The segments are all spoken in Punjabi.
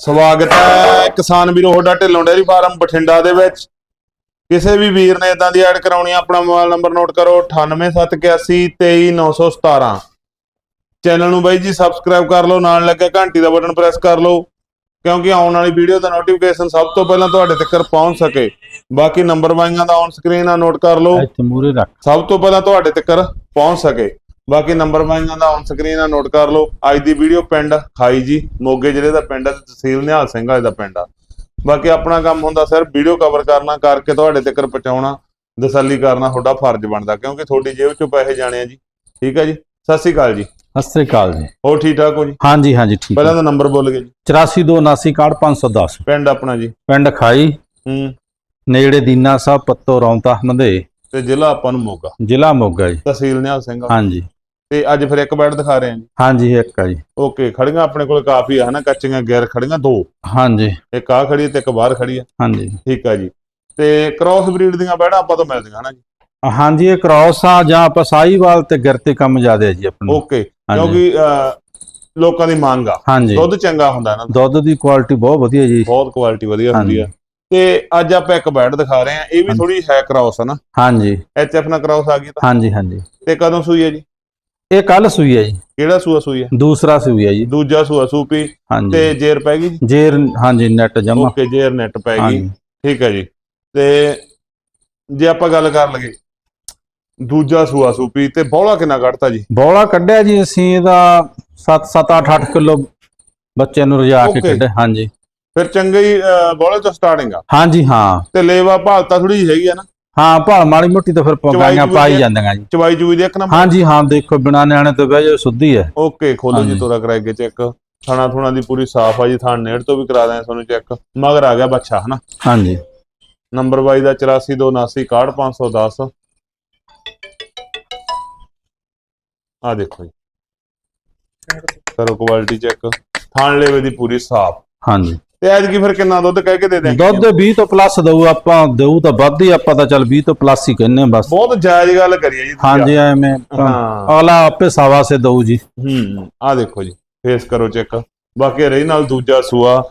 ਸਵਾਗਤ ਹੈ ਕਿਸਾਨ ਵੀਰੋ ਤੁਹਾਡਾ ਢਿੱਲੋਂ ਡੇਅਰੀ ਫਾਰਮ ਬਠਿੰਡਾ ਦੇ ਵਿੱਚ। ਕਿਸੇ ਵੀ ਵੀਰ ਨੇ ਇਦਾਂ ਦੀ ਐਡ ਕਰਾਉਣੀ ਆ ਆਪਣਾ ਮੋਬਾਈਲ ਨੰਬਰ ਨੋਟ ਕਰੋ 9871823917 ਚੈਨਲ ਨੂੰ ਬਾਈ ਜੀ ਸਬਸਕ੍ਰਾਈਬ ਕਰ ਲਓ ਨਾਲ ਲੱਗੇ ਘੰਟੀ ਦਾ ਬਟਨ ਪ੍ਰੈਸ ਕਰ ਲਓ ਕਿਉਂਕਿ ਆਉਣ ਵਾਲੀ ਵੀਡੀਓ ਦਾ ਨੋਟੀਫਿਕੇਸ਼ਨ ਸਭ ਤੋਂ ਪਹਿਲਾਂ ਤੁਹਾਡੇ ਤੱਕ ਪਹੁੰਚ ਸਕੇ। ਬਾਕੀ ਨੰਬਰ ਵਾਈਆਂ ਦਾ ਔਨ ਸਕਰੀਨ ਆ ਨੋਟ ਕਰ ਲਓ। ਸਭ ਤੋਂ ਪਹਿਲਾਂ ਤੁਹਾਡੇ ਤੱਕ ਪਹੁੰਚ ਸਕੇ। ਬਾਕੀ ਨੰਬਰ ਵਾਈਆਂ ਦਾ ਔਨ ਸਕਰੀਨ ਆ ਨੋਟ ਕਰ ਲਓ। ਅੱਜ ਦੀ ਵੀਡੀਓ ਪਿੰਡ ਖਾਈ ਜੀ ਮੋਗੇ ਜ਼ਿਲ੍ਹੇ ਦਾ ਪਿੰਡ ਹੈ ਤੇ ਤਹਿਸੀਲ ਨਿਹਾਲ ਸਿੰਘ ਵਾਲੇ ਦਾ ਪਿੰਡ ਆ। ਬਾਕੀ ਆਪਣਾ ਕੰਮ ਹੁੰਦਾ ਸਿਰਫ ਵੀਡੀਓ ਕਵਰ ਕਰਨਾ ਕਰਕੇ ਤੁਹਾਡੇ ਤੱਕ ਪਹੁੰਚਾਉਣਾ ਤਸੱਲੀ ਕਰਨਾ ਤੁਹਾਡਾ ਫਰਜ਼ ਬਣਦਾ ਕਿਉਂਕਿ ਤੁਹਾਡੀ ਜੇਬ ਚੋਂ ਪੈਸੇ ਜਾਣੇ ਆ ਜੀ। ਠੀਕ ਹੈ ਜੀ? ਸਤਿ ਸ਼੍ਰੀ ਅਕਾਲ ਜੀ। ਸਤਿ ਸ੍ਰੀ ਅਕਾਲ ਜੀ। ਹੋਰ ਠੀਕ ਠਾਕ ਹੋ ਜੀ? ਹਾਂਜੀ ਹਾਂਜੀ ਠੀਕ ਪਹਿਲਾਂ ਤਾਂ ਨੰਬਰ ਬੋਲ ਗਏ ਜੀ। 84296510 ਪਿੰਡ ਆਪਣਾ ਜੀ। ਪਿੰਡ ਖਾਈ। ਹੂੰ। ਨੇੜੇ ਦੀਨਾ ਸਾਹਿਬ ਪੱਤੋ ਰੌਂਤਾ ਹਮਦੇ ਤੇ ਜ਼ਿਲ੍ਹਾ ਆਪਾਂ ਨੂੰ ਮੋਗਾ। ਜ਼ਿਲ੍ਹਾ ਮੋਗਾ ਜੀ। ਤਹਿਸੀਲ ਨਿਹਾਲ ਸਿੰਘ। ਹਾਂਜੀ। ਤੇ ਅੱਜ ਫਿਰ ਇੱਕ ਬੈਡ ਦਿਖਾ ਰਹੇ ਹਾਂ ਜੀ। ਹਾਂਜੀ ਇੱਕ ਆ ਜੀ। ਓਕੇ ਖੜੀਆਂ ਆਪਣੇ ਕੋਲ ਕਾਫੀ ਆ ਹਨਾ? ਕੱਚੀਆਂ ਗੈਰ ਖੜੀਆਂ ਦੋ। ਹਾਂਜੀ। ਇੱਕ ਆ ਖੜੀ ਤੇ ਇੱਕ ਬਾਹਰ ਖੜੀ ਹੈ। ਹਾਂਜੀ। ਠੀਕ ਆ ਜੀ। ਤੇ ਕ੍ਰਾਸ ਬਰੀਡ ਦੀਆਂ ਬੈੜਾਂ ਆਪਾਂ ਤੋਂ ਮਿਲਦੀਆਂ ਹਨਾ ਜੀ? ਹਾਂਜੀ ਇਹ ਕ੍ਰਾਸ ਆ ਜਾਂ ਆਪਾਂ ਸਾਈਵਾਲ ਤੇ ਗਿਰਤੇ ਕੰਮ ਜ਼ਿਆਦਾ ਹੈ ਜੀ ਆਪਣਾ ਓਕੇ ਕਿਉਂਕਿ ਲੋਕਾਂ ਦੀ ਮੰਗ ਆ। ਦੁੱਧ ਚੰਗਾ ਹੁੰਦਾ ਦਾ ਦੁੱਧ ਦੀ ਕੁਆਲਿਟੀ ਬਹੁਤ ਵਧੀਆ ਜੀ। ਬਹੁਤ ਕੁਆਲਿਟੀ ਵਧੀਆ ਹੁੰਦੀ। ਆ। ਤੇ ਅੱਜ ਆਪਾਂ ਇੱਕ ਬੈਡ ਦਿਖਾ ਰਹੇ ਆ ਇਹ ਵੀ। ਥੋੜੀ ਹੈ ਕ੍ਰਾਸ ਹੈ ਨਾ। ਹਾਂਜੀ। ਐਚ ਐਫ ਨਾਲ ਕ੍ਰਾਸ ਆ ਗਈ ਤਾਂ। ਹਾਂਜੀ ਹਾਂਜੀ। ਤੇ ਕਦੋਂ ਸੂਈ ਹੈ ਜੀ? ਇਹ ਕੱਲ ਸੂਈ ਹੈ ਜੀ। ਕਿਹੜਾ ਸੂਆ ਸੂਈ ਹੈ ਦੂਸਰਾ ਸੂਈ ਹੈ ਜੀ। ਦੂਜਾ ਸੂਆ ਸੂਪੀ। ਤੇ ਜੇਰ ਪੈ ਗਈ ਜੀ? ਜੇਰ ਹਾਂਜੀ ਨੈਟ ਜਮਾ ਓਕੇ ਜੇਰ ਨੈਟ ਪੈ ਗਈ। ਹਾਂਜੀ। ਠੀਕ ਹੈ ਜੀ। ਤੇ ਜੇ ਆਪਾਂ ਗੱਲ ਕਰ ਲਈਏ ਦੂਜਾ ਸੂਆ ਸੂਪੀ ਤੇ ਬੌਲਾ ਕਿੰਨਾ ਕੱਢਤਾ ਜੀ? ਬੋਲਾ ਕੱਢਿਆ ਜੀ ਅਸੀਂ ਇਹਦਾ 7 7 8 8 ਕਿਲੋ ਬੱਚਿਆਂ ਨੂੰ ਰਜਾ ਕੇ Okay. ਕੱਢਿਆ ਹਾਂਜੀ। ਫਿਰ ਚੰਗੇ ਬੌਲੇ ਤੋਂ ਸਟਾਰਟਿੰਗ ਆ। ਹਾਂਜੀ ਹਾਂ। ਤੇ ਲੇਵਾ ਭਾਲਤਾ ਥੋੜੀ ਜਿਹੀ ਹੈਗੀ ਆ ਨਾ? ਹਾਂ ਭਾਲ ਮਾੜੀ ਮੋਟੀ ਤਾਂ ਫਿਰ ਚਵਾਈ ਪਾਈ। ਜਾਂਦੀਆਂ ਜੀ। ਚਵਾਈ ਚੂਈ ਦੇ ਇੱਕ ਨੰਬਰ ਹਾਂਜੀ ਹਾਂ ਦੇਖੋ ਬਿਨਾ ਨਿਆਣੇ ਤੋਂ ਬਹਿ ਜਾ ਸੁੱਧੀ ਹੈ। ਓਕੇ ਖੋਲੋ ਜੀ ਹਾਂਜੀ। ਤੋਰਾ ਕਰਾ ਕੇ ਚੈੱਕ। ਥਾਣਾ ਥੁਣਾ ਦੀ ਪੂਰੀ ਸਾਫ਼ ਆ ਜੀ ਥਾਣ ਨੇੜ ਤੋਂ ਵੀ ਕਰਾ ਦਾਂ ਤੁਹਾਨੂੰ ਚੈੱਕ। ਮਗਰ ਆ ਗਿਆ ਬੱਚਾ ਹਨਾ? ਹਾਂਜੀ। ਨੰਬਰ 22 ਦਾ 8429861510 ਆ ਦੇਖੋ ਜੀ। ਕਰੋ ਕੁਆਲਿਟੀ ਚੈੱਕ ਥਾਣ ਲੈਵੇ ਦੀ ਪੂਰੀ ਸਾਫ਼। ਹਾਂਜੀ। ਤੇ ਐਜ ਕੀ ਫਿਰ ਕਿੰਨਾ ਦੁੱਧ ਕਹਿ ਕੇ ਦੇ ਦੇ ਦੁੱਧ 20 ਤੋਂ ਪਲੱਸ ਦਊ ਆਪਾਂ ਦੇਊ ਤਾਂ ਵੱਧ ਹੀ ਆਪਾਂ ਤਾਂ ਚੱਲ 20 ਤੋਂ ਪਲੱਸ ਹੀ ਕਹਿੰਨੇ ਬਸ। ਬਹੁਤ ਜਾਇਜ਼ ਗੱਲ ਕਰੀਏ ਜੀ ਤੁਸੀਂ ਹਾਂਜੀ ਐਵੇਂ ਹਾਂ। ਅਗਲਾ ਆਪੇ ਸਵਾ ਸੇ ਦਊ ਜੀ। ਹੂੰ ਆ ਦੇਖੋ ਜੀ ਫੇਸ ਕਰੋ ਚੈੱਕ ਬਾਕੀ ਰਹੀ ਨਾਲ ਦੂਜਾ ਸੂਆ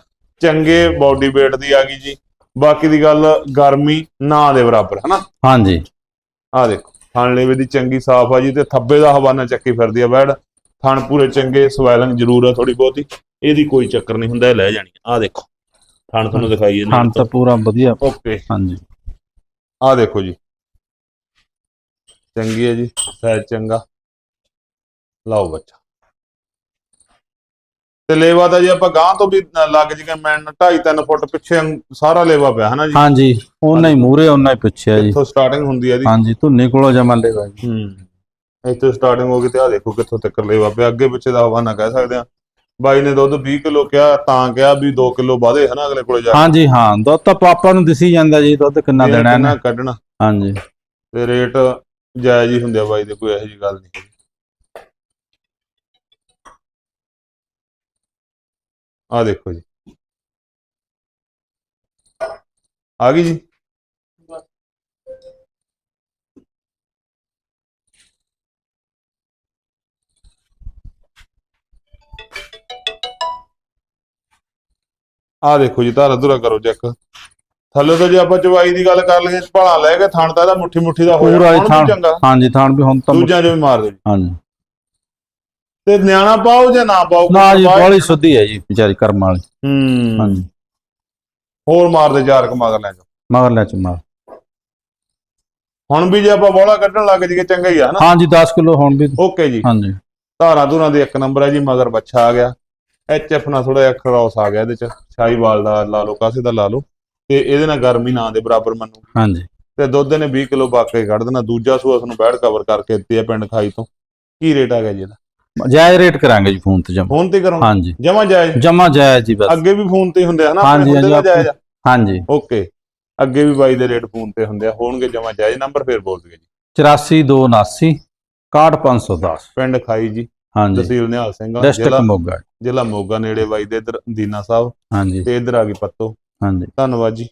ਚੰਗੇ ਬਾਡੀ weight ਦੀ ਆ ਗਈ ਜੀ। ਬਾਕੀ ਦੀ ਗੱਲ ਗਰਮੀ ਨਾ ਦੇ ਬਰਾਬਰ ਹਨਾ? ਹਾਂਜੀ। ਆ ਦੇਖੋ ਥਣ ਲੇਵੇ ਦੀ ਚੰਗੀ ਸਾਫ਼ ਆ ਜੀ ਤੇ ਥੱਬੇ ਦਾ ਹਵਾਨਾ ਚੱਕੀ ਫਿਰਦੀ ਆ ਬੈੜ ਥਣ ਪੂਰੇ ਚੰਗੇ ਸਵੈਲਿੰਗ ਜ਼ਰੂਰ ਆ ਥੋੜੀ ਬਹੁਤੀ। ਇਹਦੀ ਕੋਈ ਚੱਕਰ ਨਹੀਂ ਹੁੰਦਾ ਇਹ ਲੈ ਜਾਣੀ। ਆ ਦੇਖੋ ਥਣ ਤੁਹਾਨੂੰ ਦਿਖਾਈਏ ਹਾਂ ਤਾਂ ਪੂਰਾ ਵਧੀਆ। ਓਕੇ ਹਾਂਜੀ। ਆ ਦੇਖੋ ਜੀ। ਚੰਗੀ ਹੈ ਜੀ ਸਾਇਜ਼ ਚੰਗਾ। ਲਾਓ ਬੱਚਾ। ਤੇ ਲੇਵਾ ਦਾ ਜੇ ਆਪਾਂ ਗਾਂ ਤੋਂ ਵੀ ਲੱਗ ਜਿਗੇ ਮੈਂ 2.5 3 ਫੁੱਟ ਪਿੱਛੇ ਸਾਰਾ ਲੇਵਾ ਪਿਆ ਹਨਾ ਜੀ? ਹਾਂਜੀ ਉਹਨਾਂ ਹੀ ਮੂਰੇ ਉਹਨਾਂ ਹੀ ਪਿੱਛੇ ਆ ਜੀ। ਇੱਥੋਂ ਸਟਾਰਟਿੰਗ ਹੁੰਦੀ ਹੈ ਇਹਦੀ ਹਾਂਜੀ ਧੁੰਨੇ ਕੋਲੋਂ ਜਮਾ ਲੇਗਾ ਜੀ। ਹੂੰ। ਇੱਥੋਂ ਸਟਾਰਟਿੰਗ ਹੋ ਗਈ ਤੇ ਆ ਦੇਖੋ ਕਿੱਥੋਂ ਤੱਕ ਲੇਵਾ ਪਿਆ। ਅੱਗੇ ਪਿੱਛੇ ਦਾ ਹਵਾਨਾ ਕਹਿ ਸਕਦੇ ਆ ਬਾਈ ਨੇ ਦੁੱਧ 20 ਕਿਲੋ ਕਿਹਾ ਤਾਂ ਕਿਹਾ ਵੀ 2 ਕਿਲੋ ਵਾਧੇ ਹਨਾ ਅਗਲੇ ਕੋਲੇ ਜਾ ਕੇ। ਹਾਂਜੀ ਹਾਂ ਦੁੱਧ ਤਾਂ ਪਾਪਾ ਨੂੰ ਦਿਸੀ ਜਾਂਦਾ ਜੀ ਦੁੱਧ ਕਿੰਨਾ ਦੇਣਾ ਕਿੰਨਾ ਇਹਨੇ ਕੱਢਣਾ। ਹਾਂਜੀ। ਤੇ ਰੇਟ ਜਾਇਜ਼ ਹੀ ਹੁੰਦੇ ਆ ਬਾਈ ਦੇ ਕੋਈ ਇਹੋ ਜੀ ਗੱਲ ਨਹੀਂ। ਆ ਦੇਖੋ ਜੀ। ਆ ਗਈ ਜੀ? ਆ ਦੇਖੋ ਜੀ ਧਾਰਾ ਧੁਰਾ ਕਰੋ ਚੈੱਕ ਥੱਲੇ ਤੋਂ ਜੇ ਆਪਾਂ ਚਵਾਈ ਦੀ ਗੱਲ ਕਰ ਲਈਏ ਭਾਲਾ ਲੈ ਕੇ ਥਣ ਤਾਂ ਇਹਦਾ ਮੁੱਠੀ ਮੁੱਠੀ ਦਾ ਹੋ ਪੂਰਾ ਜਾਣਾ ਹੀ ਹੁਣ ਵੀ ਥਾਣ। ਚੰਗਾ। ਹਾਂਜੀ ਥਾਣ ਵੀ ਹੁਣ ਤਾਂ ਦੂਜਿਆਂ ਜੋ ਵੀ ਮਾਰ ਦੇ। ਹਾਂਜੀ। ਤੇ ਨਿਆਣਾ ਪਾਓ ਜਾਂ ਨਾ ਪਾਓ ਨਾ ਜੀ। ਬੋਲੀ ਸੁੱਧੀ ਹੈ ਜੀ ਵਿਚਾਰੀ ਕਰਮ ਵਾਲੀ। ਹੂੰ। ਹਾਂਜੀ। ਹੋਰ ਮਾਰ ਦੇ ਚਾਰ ਕਮਾਗ ਲੈ ਜਾ ਮਗਰ ਲੈ ਚੁਮਾ ਹੁਣ ਵੀ ਜੇ ਆਪਾਂ ਬੋਲਾ ਕੱਢਣ ਲੱਗ ਜੀਏ ਚੰਗਾ ਹੀ ਆ ਨਾ ਹਾਂਜੀ 10 ਕਿਲੋ ਹੁਣ ਵੀ। ਓਕੇ ਜੀ। ਹਾਂਜੀ। ਧਾਰਾਂ ਧੁਰਾਂ ਦੇ ਇੱਕ ਨੰਬਰ ਹੈ ਜੀ ਮਗਰ ਬੱਚਾ ਆ ਗਿਆ। ਐਚ ਐਫ ਨਾਲ ਥੋੜਾ ਜਿਹਾ ਕ੍ਰਾਸ ਆ ਗਿਆ ਇਹਦੇ ਚ ਸ਼ਾਹੀਵਾਲ ਦਾ ਲਾ ਲਓ ਕਾਸੇ ਦਾ ਲਾ ਲਓ ਤੇ ਇਹਦੇ ਨਾਲ ਗਰਮੀ ਨਾ ਦੇ ਬਰਾਬਰ ਮੰਨੂ। ਹਾਂਜੀ। ਤੇ ਦੁੱਧ ਨੇ 20 ਕਿਲੋ ਬਾਕੇ ਕੱਢ ਦੇਣਾ ਦੂਜਾ ਸੂਆ ਤੁਹਾਨੂੰ ਬੈਡ ਕਵਰ ਕਰਕੇ ਦਿੱਤੀ ਹੈ ਪਿੰਡ ਖਾਈ ਤੋਂ। ਕੀ ਰੇਟ ਆ ਗਿਆ ਜੀ ਇਹਦਾ? ਜਾਇਜ਼ ਰੇਟ ਕਰਾਂਗੇ ਜੀ ਫੋਨ ਤੇ ਜਮਾ ਫੋਨ ਤੇ ਕਰੋ ਹਾਂਜੀ। ਜਮਾ ਜਾਇਜ਼? ਜਮਾ ਜਾਇਜ਼ ਜੀ ਬਸ। ਅੱਗੇ ਵੀ ਫੋਨ ਤੇ ਹੁੰਦੇ ਆ ਹਨਾ ਹਾਂਜੀ, ਆਪਣੇ ਹੁੰਦੇ ਹਾਂਜੀ, ਨਾ ਜਾਇਜ਼ ਆ। ਹਾਂਜੀ। ਓਕੇ ਅੱਗੇ ਵੀ ਬਾਈ ਦੇ ਰੇਟ ਫੋਨ ਤੇ ਹੁੰਦੇ ਆ ਹੋਣਗੇ ਜਮਾ ਜਾਇਜ਼। ਨੰਬਰ ਫੇਰ ਬੋਲ ਦਿਓ ਜੀ। 8429 61510 ਪਿੰਡ ਖਾਈ ਜੀ। ਹਾਂਜੀ। ਤਹਿਸੀਲ ਨਿਹਾਲ ਸਿੰਘ ਜ਼ਿਲ੍ਹਾ ਡਿਸਟ੍ਰਿਕਟ ਮੋਗਾ। ਜ਼ਿਲ੍ਹਾ ਮੋਗਾ ਨੇੜੇ ਬਾਈ ਦੇ ਇਧਰ ਦੀਨਾ ਸਾਹਿਬ ਹਾਂਜੀ। ਤੇ ਇਧਰ ਆ ਗਈ ਪੱਤੋ। ਹਾਂਜੀ। ਧੰਨਵਾਦ ਜੀ।